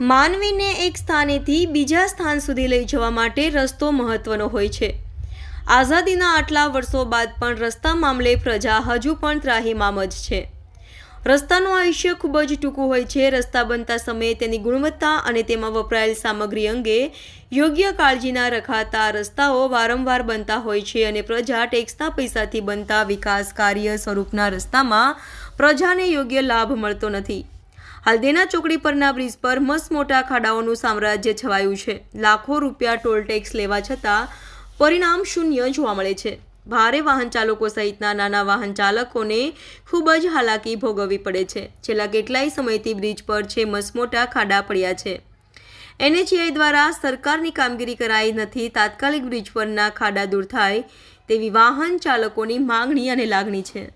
માનવીને એક સ્થાનેથી બીજા સ્થાન સુધી લઈ જવા માટે રસ્તો મહત્વનો હોય છે. આઝાદીના આટલા વર્ષો બાદ પણ રસ્તા મામલે પ્રજા હજુ પણ ત્રાહીમામ જ છે. રસ્તાનું આયુષ્ય ખૂબ જ ટૂંકું હોય છે. રસ્તા બનતા સમયે તેની ગુણવત્તા અને તેમાં વપરાયેલ સામગ્રી અંગે યોગ્ય કાળજીના રખાતા રસ્તાઓ વારંવાર બનતા હોય છે અને પ્રજા ટેક્સના પૈસાથી બનતા વિકાસ કાર્ય સ્વરૂપના રસ્તામાં પ્રજાને યોગ્ય લાભ મળતો નથી. હાલ દેના ચોકડી પરના બ્રિજ પર મસ્ત ખાડાઓનું સામ્રાજ્ય છવાયું છે. લાખો રૂપિયા ટોલ ટેક્સ લેવા છતાં પરિણામ શૂન્ય જોવા મળે છે. ભારે વાહન ચાલકો સહિતના નાના વાહન ચાલકોને ખૂબ જ હાલાકી ભોગવવી પડે છે. છેલ્લા કેટલાય સમયથી બ્રિજ પર છે મસમોટા ખાડા પડ્યા છે. એનએચઆઈ દ્વારા સરકારની કામગીરી કરાઈ નથી, તાત્કાલિક બ્રિજ પરના ખાડા દૂર થાય તેવી વાહન ચાલકોની માંગણી અને લાગણી છે.